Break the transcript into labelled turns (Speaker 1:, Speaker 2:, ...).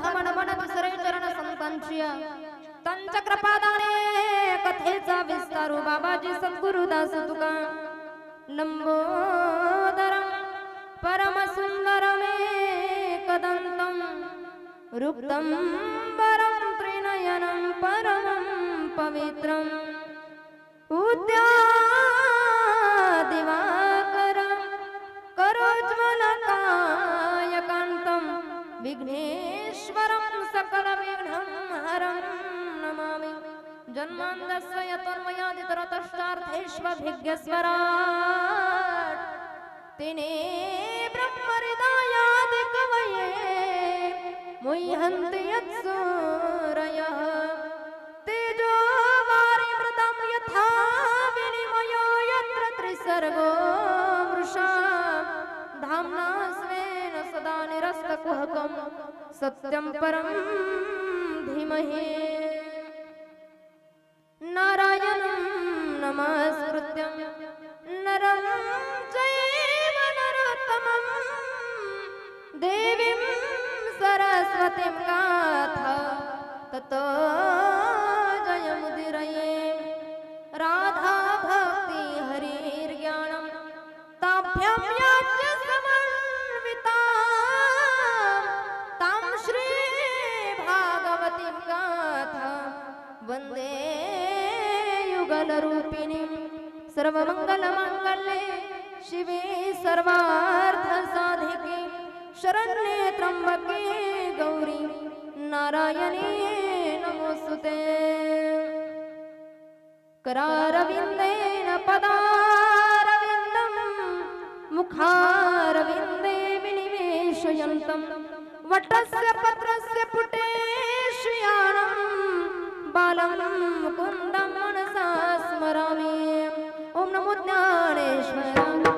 Speaker 1: कथा म्हणत दुसरे चरण संतांची त्यांच्या कृपादाने कथेचा विस्तारू बाबाजी सद्गुरुदास तुका। लंबोदरम परम कदंतम रुक्तम विघ्नेश्वरं सकलविघ्नं हरं नमामि। तिने ब्रह्महृदयादिकवये मुह्यन्ति यत्सूरयः। तेजो वारिमृतं यथा विनिमयो यत्र त्रिसर्गो वृषा। धाम्ना स्वेन सदा निरस्तकुहकं सत्यं परं धीमहि। नारायणं नमस्कृत्यं नरं चैव नरोत्तमं। देवीं सरस्वतीं गाथा ततो जयमुदिरये। राधा भक्ति हरिर्ज्ञानं ताभ्यां पार्वती गाथा वन्दे मंगल मंगले शिवे सर्वार्थसाधिके. शरण्ये त्र्यंबके गौरी. नारायणे नमोस्तुते. करारविन्देन पदारविन्दं मुखारविन्दे विनिवेशयन्तं. वटस्य पत्रस्य पुटे बालं मुकुन्दं मनसा स्मरामि। ॐ नमो ज्ञानेश्वराय।